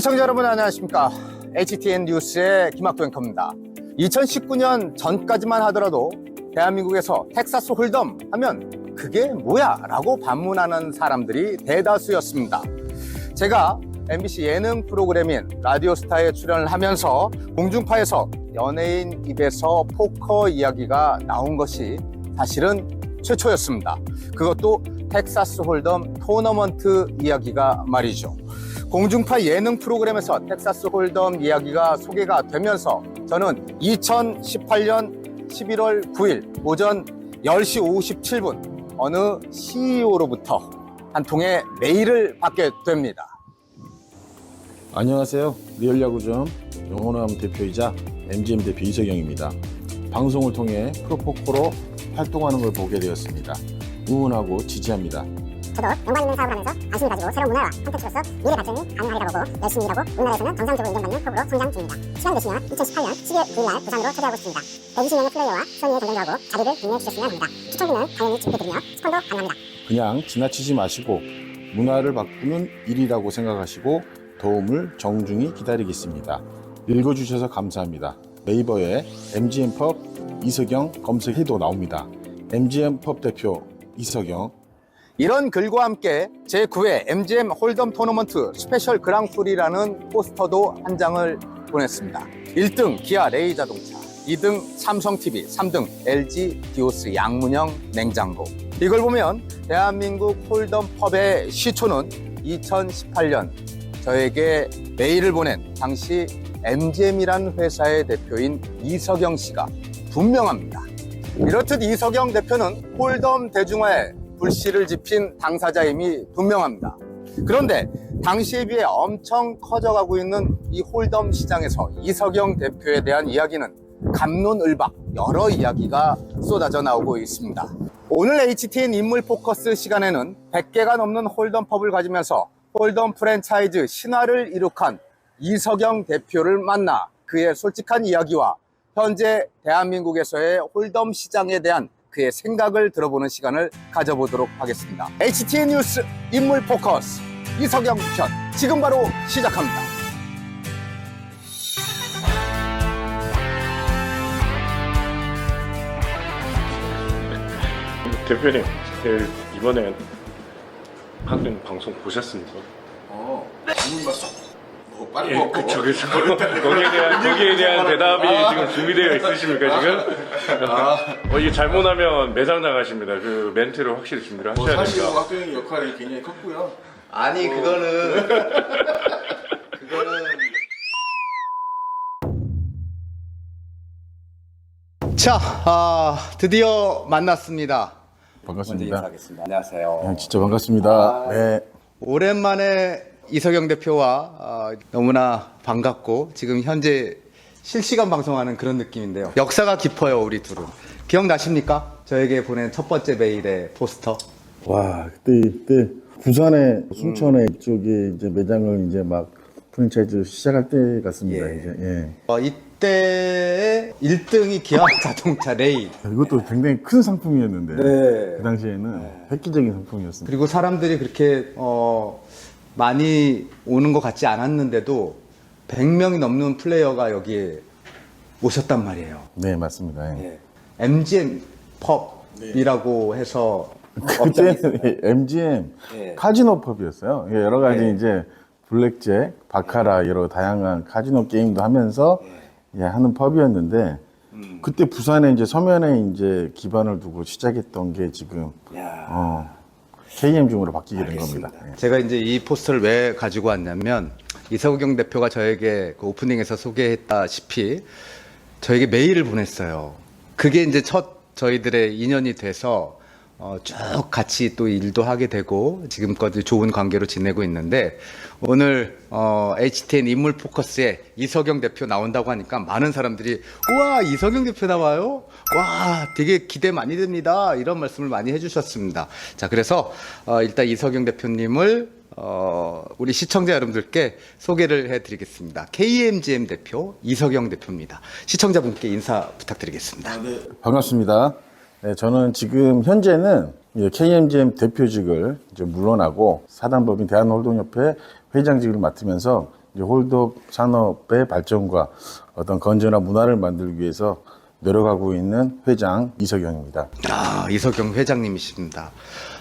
시청자 여러분 안녕하십니까? HTN 뉴스의 김학도 앵커입니다. 2019년 전까지만 하더라도 대한민국에서 텍사스 홀덤 하면 그게 뭐야? 라고 반문하는 사람들이 대다수였습니다. 제가 MBC 예능 프로그램인 라디오스타에 출연을 하면서 공중파에서 연예인 입에서 포커 이야기가 나온 것이 사실은 최초였습니다. 그것도 텍사스 홀덤 토너먼트 이야기가 말이죠 공중파 예능 프로그램에서 텍사스 홀덤 이야기가 소개가 되면서 저는 2018년 11월 9일 오전 10시 57분 어느 CEO로부터 한 통의 메일을 받게 됩니다. 안녕하세요. 리얼 야구점 영호남 대표이자 MGM 대표 이석영입니다. 방송을 통해 프로포커로 활동하는 걸 보게 되었습니다. 응원하고 지지합니다. 저도 연관 있는 사업을 하면서 관심을 가지고 새로운 문화와 콘텐츠로서 미래 발전이 가능하리라고 보고 열심히 일하고 우리나라에서는 정상적으로 인정받는 컵으로 성장 중입니다. 시간 되시면 2018년 12월 9일 날 부산으로 초대하고 있습니다. 120명의 플레이어와 선의의 경쟁도 하고 자리를 빛내 주셨으면 합니다. 추천비는 당연히 지급해드리며 스폰도 가능합니다. 그냥 지나치지 마시고 문화를 바꾸는 일이라고 생각하시고 도움을 정중히 기다리겠습니다. 읽어주셔서 감사합니다. 네이버에 MGM펍 이석영 검색해도 나옵니다. MGM펍 대표 이석영 이런 글과 함께 제9회 MGM 홀덤 토너먼트 스페셜 그랑프리라는 포스터도 한 장을 보냈습니다. 1등 기아 레이 자동차, 2등 삼성TV, 3등 LG 디오스 양문형 냉장고. 이걸 보면 대한민국 홀덤 펍의 시초는 2018년 저에게 메일을 보낸 당시 MGM이라는 회사의 대표인 이석영 씨가 분명합니다. 이렇듯 이석영 대표는 홀덤 대중화에 불씨를 지핀 당사자임이 분명합니다. 그런데 당시에 비해 엄청 커져가고 있는 이 홀덤 시장에서 이석영 대표에 대한 이야기는 감론을박 여러 이야기가 쏟아져 나오고 있습니다. 오늘 HTN 인물 포커스 시간에는 100개가 넘는 홀덤 펍을 가지면서 홀덤 프랜차이즈 신화를 이룩한 이석영 대표를 만나 그의 솔직한 이야기와 현재 대한민국에서의 홀덤 시장에 대한 그의 생각을 들어보는 시간을 가져보도록 하겠습니다. HTN 뉴스 인물 포커스 이석영 편 지금 바로 시작합니다. 대표님, 그 이번에 하는 방송 보셨습니까? 어, 질문 봤어? 뭐 빨리 예, 그쪽에서 거기에 대한 거기에 대한 대답이 지금 준비되어 있으십니까 지금? 어, 이게 잘못하면 매장 나가십니다. 그 멘트를 확실히 준비를 뭐 하셔야 사실 됩니다. 학교의 역할이 굉장히 컸고요. 아니 그거는 그거는 자 아, 드디어 만났습니다. 반갑습니다. 인사하겠습니다. 안녕하세요. 네, 진짜 반갑습니다. 네. 오랜만에 이석영 대표와 어, 너무나 반갑고 지금 현재 실시간 방송하는 그런 느낌인데요. 역사가 깊어요, 우리 둘은. 기억나십니까? 저에게 보낸 첫 번째 메일의 포스터. 와 그때 그때 부산에 순천에 이쪽에 이제 매장을 이제 막 프랜차이즈 시작할 때 같습니다. 예. 이제 예. 어, 이때 1등이 기아 자동차 레이. 이것도 굉장히 큰 상품이었는데 네. 그 당시에는 획기적인 상품이었습니다. 그리고 사람들이 그렇게 어, 많이 오는 것 같지 않았는데도 100명이 넘는 플레이어가 여기에 오셨단 말이에요. 네 맞습니다. 예. MGM 펍이라고 해서 그때 MGM 예. 카지노 펍이었어요. 예, 여러 가지 예. 이제 블랙잭, 바카라 여러 다양한 카지노 게임도 하면서 예, 하는 펍이었는데 음. 그때 부산에 이제 서면에 이제 기반을 두고 시작했던 게 지금 야. 어, KM중으로 바뀌게 된 겁니다. 예. 제가 이제 이 포스터를 왜 가지고 왔냐면 이석영 대표가 저에게 그 오프닝에서 소개했다시피 저에게 메일을 보냈어요. 그게 이제 첫 저희들의 인연이 돼서 어, 쭉 같이 또 일도 하게 되고 지금까지 좋은 관계로 지내고 있는데 오늘 어, HTN 인물 포커스에 이석영 대표 나온다고 하니까 많은 사람들이 우와 이석영 대표 나와요? 와 되게 기대 많이 됩니다. 이런 말씀을 많이 해주셨습니다. 자 그래서 어, 일단 이석영 대표님을 어, 우리 시청자 여러분들께 소개를 해드리겠습니다. KMGM 대표 이석영 대표입니다. 시청자분께 인사 부탁드리겠습니다. 반갑습니다. 네, 저는 지금 현재는 KMGM 대표직을 이제 물러나고 사단법인 대한홀동협회 회장직을 맡으면서 이제 홀더 산업의 발전과 어떤 건전한 문화를 만들기 위해서 노력하고 있는 회장 이석영입니다. 아, 이석영 회장님이십니다.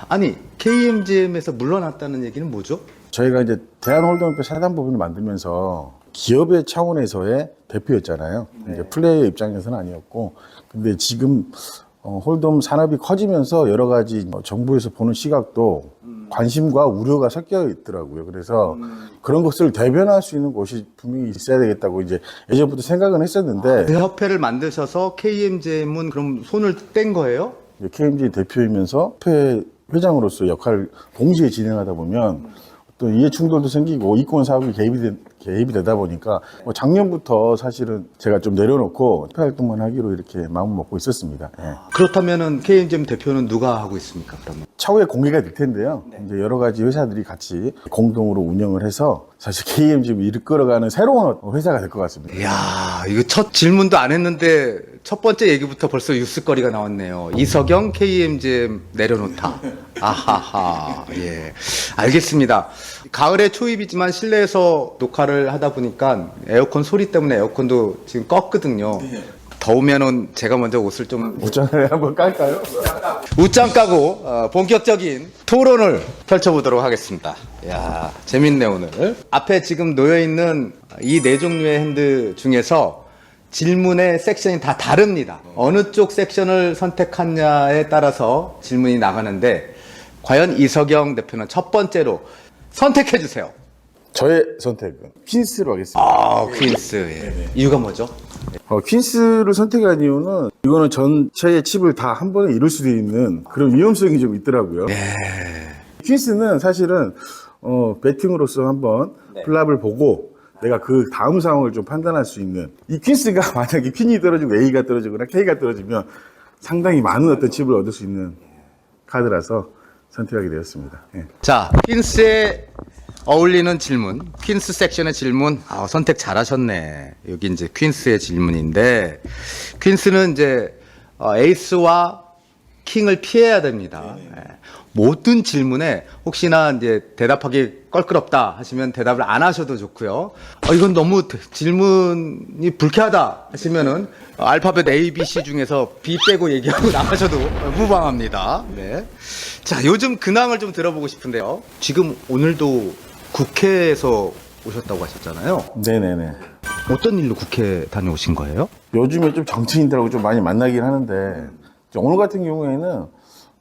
아니, KMGM에서 물러났다는 얘기는 뭐죠? 저희가 이제 대한홀동협회 사단법인을 만들면서 기업의 차원에서의 대표였잖아요. 이제 플레이어 입장에서는 아니었고, 근데 지금 어, 홀덤 산업이 커지면서 여러 가지 어, 정부에서 보는 시각도 관심과 우려가 섞여 있더라고요. 그래서 그런 것을 대변할 수 있는 곳이 분명히 있어야 되겠다고 이제 예전부터 생각은 했었는데 그 협회를 만드셔서 KMGM은 그럼 손을 뗀 거예요? KMG 대표이면서 협회 회장으로서 역할을 동시에 진행하다 보면 또 이해 충돌도 생기고 이권 사업이 개입이, 되, 개입이 되다 보니까 뭐 작년부터 사실은 제가 좀 내려놓고 협회 활동만 하기로 이렇게 마음을 먹고 있었습니다. 예. 그렇다면은 KMGM 대표는 누가 하고 있습니까, 그러면? 차후에 공개가 될 텐데요. 이제 여러 가지 회사들이 같이 공동으로 운영을 해서 사실 KMG를 이끌어가는 새로운 회사가 될 것 같습니다. 이야, 이거 첫 질문도 안 했는데 첫 번째 얘기부터 벌써 뉴스거리가 나왔네요. 이석영 KMGM 내려놓다. 아하하, 예. 알겠습니다. 가을에 초입이지만 실내에서 녹화를 하다 보니까 에어컨 소리 때문에 에어컨도 지금 껐거든요. 더우면은 제가 먼저 옷을 좀 웃장을 한번 깔까요? 웃장 까고 어, 본격적인 토론을 펼쳐보도록 하겠습니다. 야 재밌네 오늘. 앞에 지금 놓여 있는 이 네 종류의 핸드 중에서 질문의 섹션이 다 다릅니다. 어느 쪽 섹션을 선택하냐에 따라서 질문이 나가는데 과연 이석영 대표는 첫 번째로 선택해 주세요. 저의 선택은 퀸스로 하겠습니다. 아 퀸스 예. 이유가 뭐죠? 어, 퀸스를 선택한 이유는 이거는 전체의 칩을 다 한 번에 이룰 수도 있는 그런 위험성이 좀 있더라고요. 퀸스는 사실은 어, 배팅으로서 한번 플랍을 보고 내가 그 다음 상황을 좀 판단할 수 있는 이 퀸스가 만약에 퀸이 떨어지고 A가 떨어지거나 K가 떨어지면 상당히 많은 어떤 칩을 얻을 수 있는 카드라서 선택하게 되었습니다. 예. 자, 퀸스에 어울리는 질문, 퀸스 섹션의 질문, 아, 선택 잘하셨네. 여기 이제 퀸스의 질문인데, 퀸스는 이제 어, 에이스와 킹을 피해야 됩니다. 예. 모든 질문에 혹시나 이제 대답하기 껄끄럽다 하시면 대답을 안 하셔도 좋고요. 어, 이건 너무 대- 질문이 불쾌하다 하시면은 어, 알파벳 A, B, C 중에서 B 빼고 얘기하고 나가셔도 무방합니다. 네. 자, 요즘 근황을 좀 들어보고 싶은데요. 지금 오늘도 국회에서 오셨다고 하셨잖아요. 네네네. 어떤 일로 국회 다녀오신 거예요? 요즘에 좀 정치인들하고 좀 많이 만나긴 하는데 오늘 같은 경우에는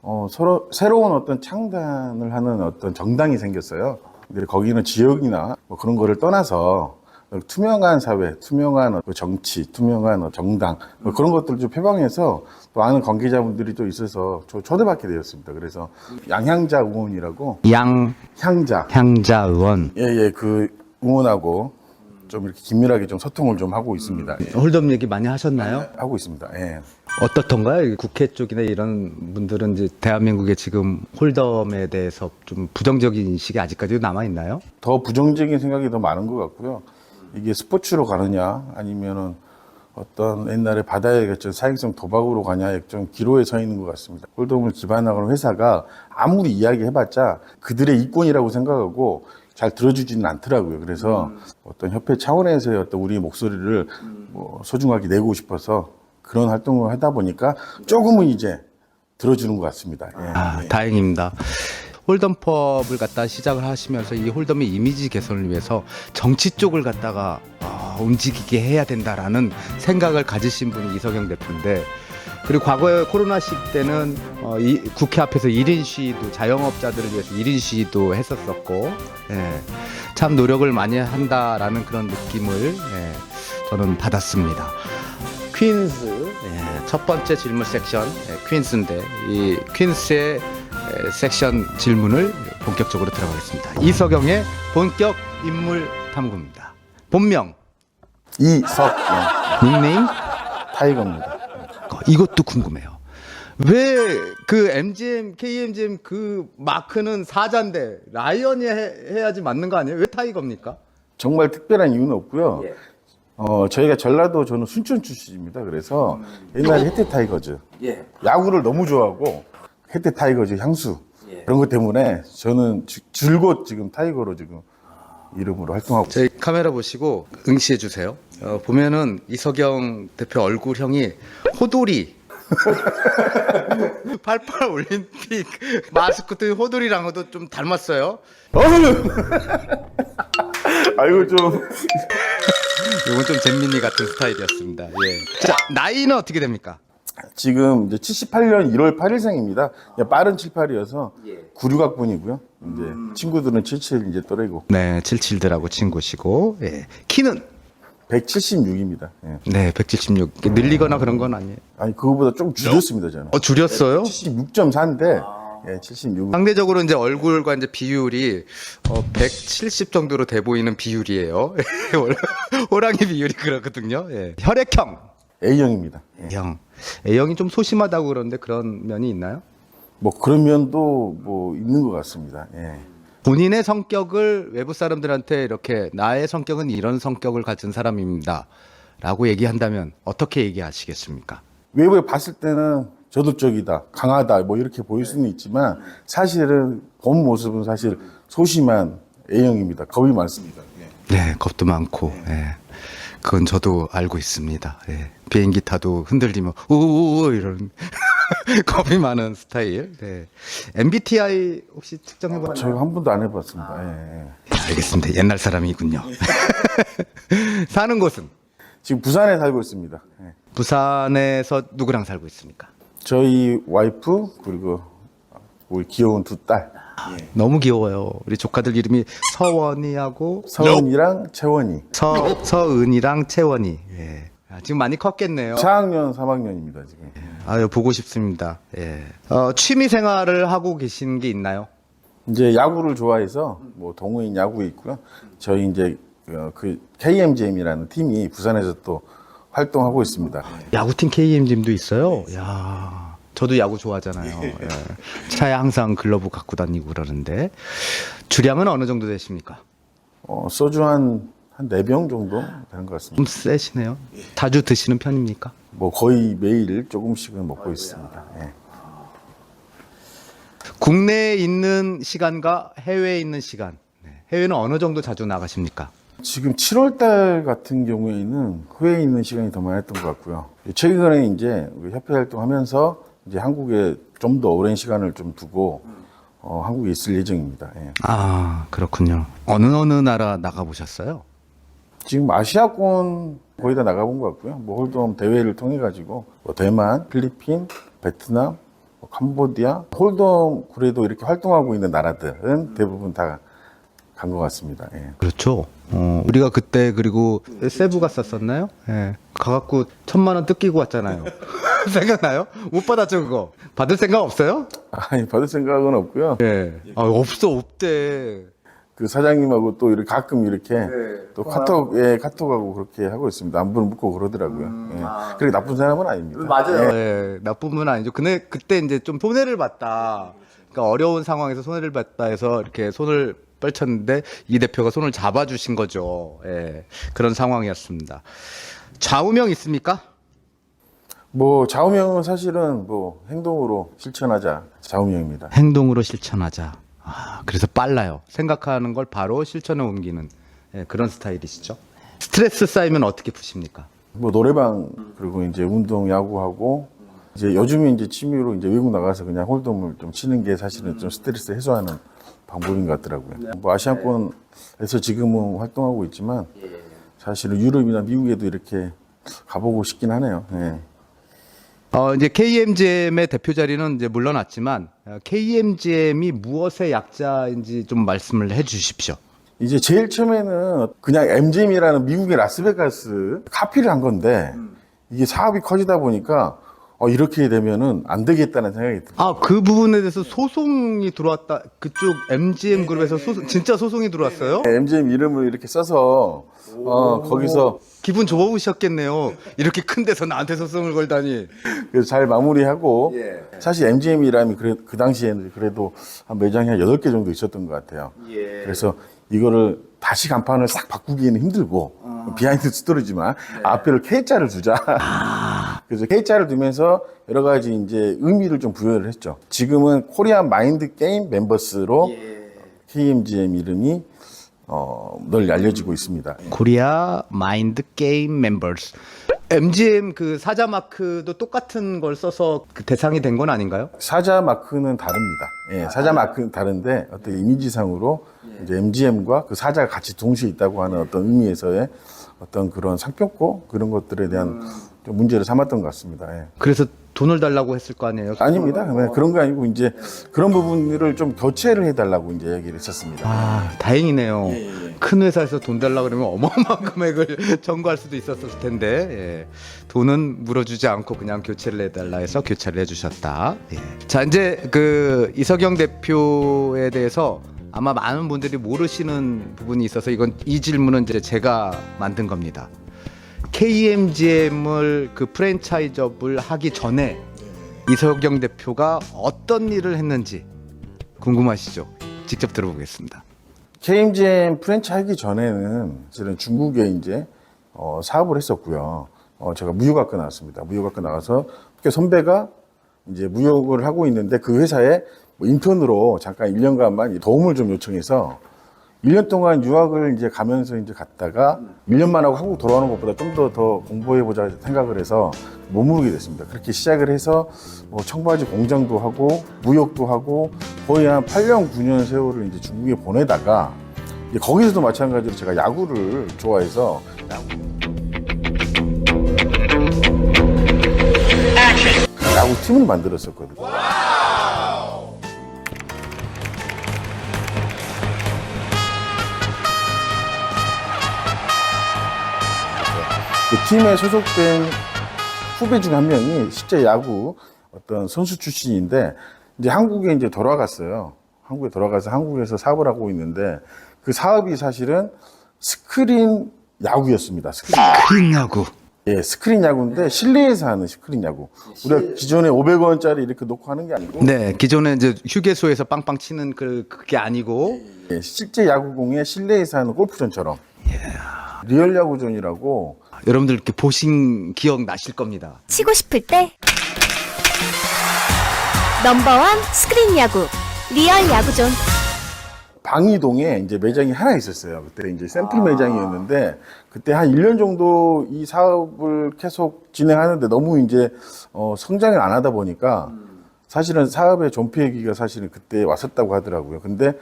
어, 서로 새로운 어떤 창단을 하는 어떤 정당이 생겼어요. 근데 거기는 지역이나 뭐 그런 거를 떠나서 투명한 사회, 투명한 정치, 투명한 정당 뭐 그런 것들을 좀 표방해서 또 아는 관계자분들이 또 있어서 저 초대받게 되었습니다. 그래서 양향자 의원이라고 향자 양향자 의원. 예예 그 의원하고 좀 이렇게 긴밀하게 좀 소통을 좀 하고 있습니다. 예, 홀덤 얘기 많이 하셨나요? 하고 있습니다. 예. 어떻던가요? 국회 쪽이나 이런 분들은 이제 대한민국의 지금 홀덤에 대해서 좀 부정적인 인식이 아직까지도 남아 있나요? 더 부정적인 생각이 더 많은 것 같고요. 이게 스포츠로 가느냐 아니면은 어떤 옛날에 바다에 갇힌 사행성 도박으로 가냐 좀 기로에 서 있는 것 같습니다. 홀덤을 기반하고 하는 회사가 아무리 이야기해봤자 그들의 이권이라고 생각하고 잘 들어주지는 않더라고요. 그래서 어떤 협회 차원에서의 어떤 우리의 목소리를 뭐 소중하게 내고 싶어서 그런 활동을 하다 보니까 조금은 이제 들어주는 것 같습니다. 예. 아, 다행입니다. 홀덤법을 갖다 시작을 하시면서 이 홀덤의 이미지 개선을 위해서 정치 쪽을 갖다가 아, 움직이게 해야 된다라는 생각을 가지신 분이 이석영 대표인데 그리고 과거에 코로나 시기 때는 어, 이, 국회 앞에서 1인 시위도 자영업자들을 위해서 1인 시위도 했었었고 예, 참 노력을 많이 한다라는 그런 느낌을 예, 저는 받았습니다. 퀸스 예, 첫 번째 질문 섹션 예, 퀸스인데 이 퀸스의 예, 섹션 질문을 본격적으로 들어가겠습니다. 이석영의 본격 인물 탐구입니다. 본명, 이석영 닉네임 타이거입니다. 어, 이것도 궁금해요. 왜 그 MGM, KMGM 그 마크는 사자인데 라이언이 해, 해야지 맞는 거 아니에요? 왜 타이거입니까? 정말 특별한 이유는 없고요. 어, 저희가 전라도 저는 순천 출신입니다. 그래서 옛날에 혜태 타이거즈. 야구를 너무 좋아하고 혜태 타이거즈 향수 그런 것 때문에 저는 주- 줄곧 지금 타이거로 지금 이름으로 활동하고. 저희 카메라 보시고 응시해 주세요. 어, 보면은 이석영 대표 얼굴형이 호돌이 88 올림픽 마스코트 호돌이랑도 좀 닮았어요. 아이고 좀 이건 좀 잼민이 같은 스타일이었습니다. 예. 자, 나이는 어떻게 됩니까? 지금 이제 78년 1월 8일생입니다. 빠른 78이어서 96학번이고요. 이제 친구들은 77 이제 또래고 네, 77들하고 친구시고, 예. 키는? 176입니다. 예. 네, 176. 늘리거나 그런 건 아니에요. 아니 그거보다 좀 줄였습니다 저는. 어, 줄였어요? 76.4인데 예, 76. 상대적으로 이제 얼굴과 이제 비율이 어, 170 정도로 돼 보이는 비율이에요. 원래 호랑이 비율이 그렇거든요. 예. 혈액형. A형입니다. 예. A형. A형이 좀 소심하다고 그러는데 그런 면이 있나요? 뭐 그런 면도 뭐 있는 것 같습니다. 예. 본인의 성격을 외부 사람들한테 이렇게 나의 성격은 이런 성격을 가진 사람입니다. 라고 얘기한다면 어떻게 얘기하시겠습니까? 외부에 봤을 때는 저돌적이다, 강하다, 뭐 이렇게 보일 수는 있지만 사실은 본 모습은 사실 소심한 A형입니다. 겁이 많습니다. 예. 네, 겁도 많고, 예. 그건 저도 알고 있습니다. 예. 비행기 타도 흔들리면, 우우우, 이런, 겁이 많은 스타일. 네. MBTI 혹시 측정해 봤나요? 저희 한 번도 안 해봤습니다. 예, 예. 예, 알겠습니다. 옛날 사람이군요. 사는 곳은? 지금 부산에 살고 있습니다. 예. 부산에서 누구랑 살고 있습니까? 저희 와이프 그리고 우리 귀여운 두 딸 너무 귀여워요. 우리 조카들 이름이 서원이하고 서은이랑 채원이 서, 서은이랑 채원이. 예. 아, 지금 많이 컸겠네요. 4학년, 3학년입니다 지금. 아유, 보고 싶습니다. 예. 어, 취미 생활을 하고 계신 게 있나요? 이제 야구를 좋아해서 뭐 동호인 야구 있고요. 저희 이제 어, 그 KMGM이라는 팀이 부산에서 또 활동하고 있습니다. 야구팀 KM짐도 있어요. 야, 저도 야구 좋아하잖아요. 예. 차에 항상 글러브 갖고 다니고 그러는데 주량은 어느 정도 되십니까? 어, 소주 한, 한네병 정도 되는 것 같습니다. 좀 세시네요. 자주 드시는 편입니까? 뭐 거의 매일 조금씩은 먹고 있습니다. 예. 국내에 있는 시간과 해외에 있는 시간. 네. 해외는 어느 정도 자주 나가십니까? 지금 7월 달 같은 경우에는 후에 있는 시간이 더 많았던 것 같고요. 최근에 이제 우리 협회 활동하면서 이제 한국에 좀 더 오랜 시간을 좀 두고 어, 한국에 있을 예정입니다. 예. 아, 그렇군요. 어느 어느 나라 나가 보셨어요? 지금 아시아권 거의 다 나가본 것 같고요. 뭐 홀덤 대회를 통해 가지고 뭐 대만, 필리핀, 베트남, 뭐 캄보디아, 홀덤 그래도 이렇게 활동하고 있는 나라들은 대부분 다 간 것 같습니다. 예. 그렇죠. 어, 우리가 그때 그리고 세부 갔었었나요? 예. 가갖고 천만 원 뜯기고 왔잖아요. 생각나요? 못 받았죠 그거. 받을 생각 없어요? 아니 받을 생각은 없고요. 예. 아, 없어 없대. 그 사장님하고 또 이렇게 가끔 이렇게 또 카톡에 카톡하고 그렇게 하고 있습니다. 안부를 묻고 그러더라고요. 예. 그렇게 나쁜 사람은 아닙니다. 맞아요. 예, 나쁜 분은 아니죠. 근데 그때 이제 좀 손해를 봤다. 그러니까 어려운 상황에서 손해를 봤다 해서 이렇게 손을 펼쳤는데 이 대표가 손을 잡아주신 거죠. 예, 그런 상황이었습니다. 좌우명 있습니까? 뭐 좌우명은 사실은 뭐 행동으로 실천하자 좌우명입니다. 행동으로 실천하자. 아, 그래서 빨라요. 생각하는 걸 바로 실천에 옮기는 예, 그런 스타일이시죠. 스트레스 쌓이면 어떻게 푸십니까? 뭐 노래방 그리고 이제 운동 야구하고 이제 요즘에 이제 취미로 이제 외국 나가서 그냥 홀덤을 좀 치는 게 사실은 좀 스트레스 해소하는 방법인 것 같더라고요. 뭐 아시아권에서 지금은 활동하고 있지만 사실은 유럽이나 미국에도 이렇게 가보고 싶긴 하네요. 예. 어, 이제 KMGM의 대표 자리는 이제 물러났지만 어, KMGM이 무엇의 약자인지 좀 말씀을 해 주십시오. 이제 제일 처음에는 그냥 MGM이라는 미국의 라스베가스 카피를 한 건데 이게 사업이 커지다 보니까 어, 이렇게 되면은 안 되겠다는 생각이 들어요. 아, 그 부분에 대해서 소송이 들어왔다. 그쪽 MGM 그룹에서 소송, 진짜 소송이 들어왔어요? MGM 이름을 이렇게 써서 어, 거기서 기분 좋으셨겠네요. 이렇게 큰 데서 나한테 소송을 걸다니. 그래서 잘 마무리하고 사실 MGM이라면 그래, 그 당시에는 그래도 한 매장이 한 8개 정도 있었던 것 같아요. 그래서 이거를 다시 간판을 싹 바꾸기에는 힘들고 비하인드 스토리지만 앞에를 K자를 두자. 그래서 K자를 두면서 여러 가지 이제 의미를 좀 부여를 했죠. 지금은 코리안 마인드 게임 멤버스로 KMGM 이름이 어, 널리 알려지고 있습니다. 코리아 마인드 게임 멤버스. MGM 그 사자 마크도 똑같은 걸 써서 그 대상이 된 건 아닌가요? 사자 마크는 다릅니다. 예, 사자 마크는 다른데 어떤 이미지상으로 이제 MGM과 그 사자가 같이 동시에 있다고 하는 어떤 의미에서의 어떤 그런 상표고 그런 것들에 대한 좀 문제를 삼았던 것 같습니다. 예. 그래서 돈을 달라고 했을 거 아니에요? 아닙니다. 그냥 그런 거 아니고 이제 그런 부분들을 좀 교체를 해달라고 이제 얘기를 했었습니다. 아, 다행이네요. 큰 회사에서 돈 달라 그러면 어마어마한 금액을 청구할 수도 있었을 텐데 예. 돈은 물어주지 않고 그냥 교체를 해달라 해서 교체를 해주셨다. 예. 자 이제 그 이석영 대표에 대해서 아마 많은 분들이 모르시는 부분이 있어서 이건 이 질문은 이제 제가 만든 겁니다. KMGM을 그 프랜차이즈업을 하기 전에 이석영 대표가 어떤 일을 했는지 궁금하시죠? 직접 들어보겠습니다. KMGM 프랜차이즈 하기 전에는 사실은 중국에 이제 어, 사업을 했었고요. 어, 제가 무역학과 나왔습니다. 무역학과 나가서 학교 선배가 이제 무역을 하고 있는데 그 회사에 뭐 인턴으로 잠깐 1년간만 도움을 좀 요청해서 1년 동안 유학을 이제 가면서 이제 갔다가 1년만 하고 한국 돌아오는 것보다 좀 더 더 공부해보자 생각을 해서 머무르게 됐습니다. 그렇게 시작을 해서 뭐 청바지 공장도 하고 무역도 하고 거의 한 8년, 9년 세월을 이제 중국에 보내다가 이제 거기서도 마찬가지로 제가 야구를 좋아해서 야구 팀을 만들었었거든요. 팀에 소속된 후배 중 한 명이 실제 야구 어떤 선수 출신인데 이제 한국에 이제 돌아갔어요. 한국에 돌아가서 한국에서 사업을 하고 있는데 그 사업이 사실은 스크린 야구였습니다. 스크린. 그린 야구. 예, 스크린 야구인데 실내에서 하는 스크린 야구. 우리가 기존에 500원짜리 이렇게 놓고 하는 게 아니고 네, 기존에 이제 휴게소에서 빵빵 치는 그 그게 아니고 예, 실제 야구공에 실내에서 하는 골프전처럼 리얼 야구전이라고 여러분들 이렇게 보신 기억 나실 겁니다. 치고 싶을 때 넘버원 스크린 야구 리얼 야구존 방이동에 이제 매장이 하나 있었어요. 그때 이제 샘플 매장이었는데 그때 한 1년 정도 이 사업을 계속 진행하는데 너무 이제 어, 성장을 안 하다 보니까 사실은 사업의 존폐기가 사실은 그때 왔었다고 하더라고요. 근데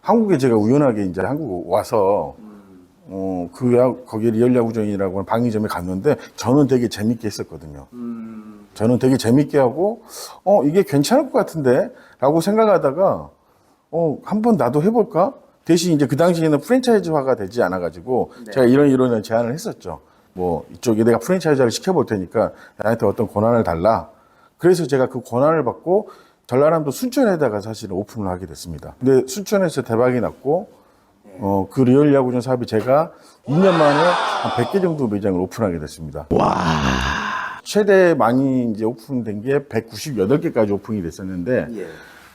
한국에 제가 우연하게 이제 한국 와서 어, 그 야, 거기에 리얼 야구전이라고 하는 방위점에 갔는데 저는 되게 재밌게 했었거든요. 저는 되게 재밌게 하고 어 이게 괜찮을 것 같은데? 라고 생각하다가 어 한번 나도 해볼까? 대신 이제 그 당시에는 프랜차이즈화가 되지 않아 가지고 제가 이런 이런 제안을 했었죠. 뭐 이쪽에 내가 프랜차이즈를 시켜볼 테니까 나한테 어떤 권한을 달라. 그래서 제가 그 권한을 받고 전라남도 순천에다가 사실은 오픈을 하게 됐습니다. 근데 순천에서 대박이 났고 어, 그 리얼 야구전 사업이 제가 2년 만에 한 100개 정도 매장을 오픈하게 됐습니다. 최대 많이 이제 오픈된 게 198개까지 오픈이 됐었는데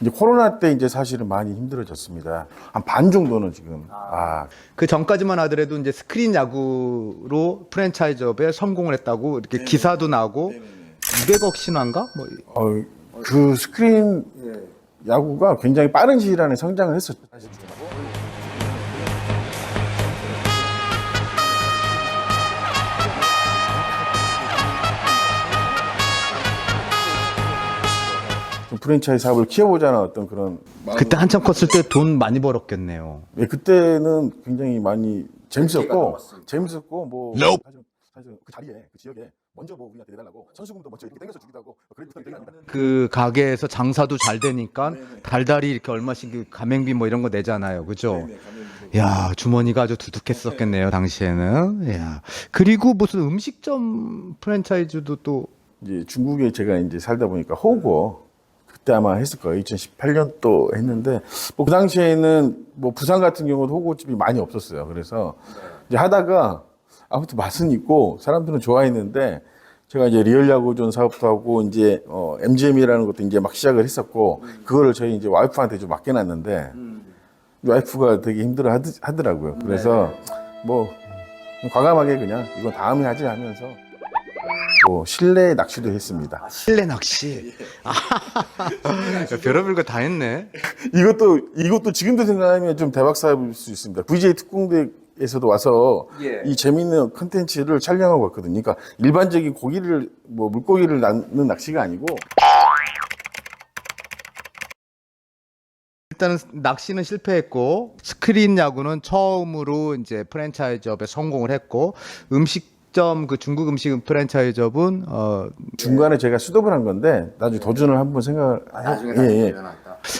이제 코로나 때 이제 사실은 많이 힘들어졌습니다. 한 반 정도는 지금 아, 그 전까지만 하더라도 이제 스크린 야구로 프랜차이즈업에 성공을 했다고 이렇게 기사도 나고 200억 신화인가? 뭐 어, 그 스크린 야구가 굉장히 빠른 시일 안에 성장을 했었죠. 좀 프랜차이즈 사업을 키워보자는 어떤 그런 그때 한참 컸을 때 돈 많이 벌었겠네요. 예, 그때는 굉장히 많이 재밌었고 재밌었고 뭐 사실, 사실 그 자리에 그 지역에 먼저 뭐 우리한테 내달라고 선수금도 먼저 이렇게 땡겨서 주기도 하고 그런 되게 많이 그 가게에서 장사도 잘 되니까 달달이 이렇게 얼마씩 그 가맹비 뭐 이런 거 내잖아요. 그죠? 야, 주머니가 아주 두둑했었겠네요, 당시에는. 야. 그리고 무슨 음식점 프랜차이즈도 또 이제 중국에 제가 이제 살다 보니까 호거 그 때 아마 했을 거예요. 2018년 도 했는데 뭐 그 당시에는 뭐 부산 같은 경우도 호거집이 많이 없었어요. 그래서 이제 하다가 아무튼 맛은 있고 사람들은 좋아했는데 제가 이제 리얼 야구존 사업도 하고 이제 어 MGM이라는 것도 이제 막 시작을 했었고 그거를 저희 이제 와이프한테 좀 맡겨놨는데 와이프가 되게 힘들어 하드, 하더라고요. 그래서 뭐 과감하게 그냥 이건 다음에 하지 하면서 또 실내 낚시도 했습니다. 실내 낚시. 아, 별의별 거 다 했네. 이것도 이것도 지금도 생각하면 좀 대박 사업일 수 있습니다. VJ 특공대에서도 와서 예. 이 재미있는 컨텐츠를 촬영하고 왔거든요. 그러니까 일반적인 고기를 뭐 물고기를 낚는 낚시가 아니고 일단은 낚시는 실패했고 스크린 야구는 처음으로 이제 프랜차이즈업에 성공을 했고 음식 점그 중국 음식 프랜차이즈업은 어 중간에 제가 수도을 한 건데 나중에 도전을 한번 생각을 예, 예.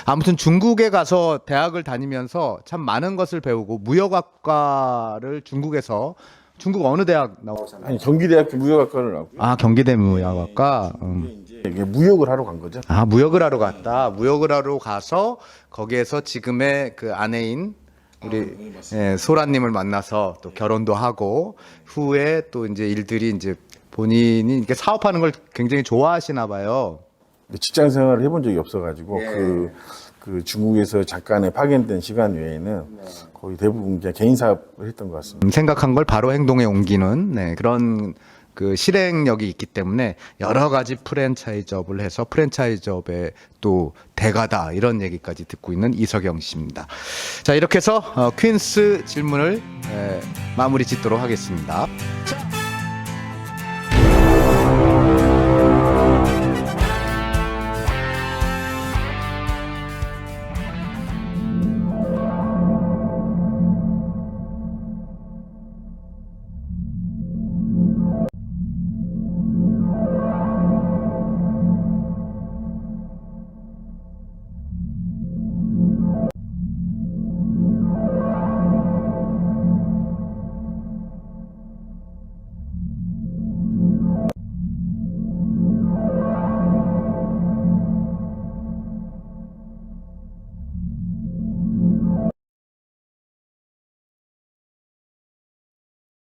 아무튼 중국에 가서 대학을 다니면서 참 많은 것을 배우고 무역학과를 중국에서 중국 어느 대학 나오셨나요? 아니 경기대학교 무역학과를 나왔고요. 아 경기대 무역학과. 음. 이게 무역을 하러 간 거죠. 아 무역을 하러 갔다. 무역을 하러 가서 거기에서 지금의 그 아내인 우리 예, 소라님을 만나서 또 결혼도 하고 후에 또 이제 일들이 이제 본인이 이렇게 사업하는 걸 굉장히 좋아하시나 봐요. 근데 직장 생활을 해본 적이 없어가지고 예. 그, 그 중국에서 잠깐의 파견된 시간 외에는 거의 대부분 그냥 개인 사업을 했던 것 같습니다. 음, 생각한 걸 바로 행동에 옮기는 네, 그런 그 실행력이 있기 때문에 여러 가지 프랜차이즈업을 해서 프랜차이즈업의 또 대가다 이런 얘기까지 듣고 있는 이석영 씨입니다. 자 이렇게 해서 어, 퀸스 질문을 에, 마무리 짓도록 하겠습니다.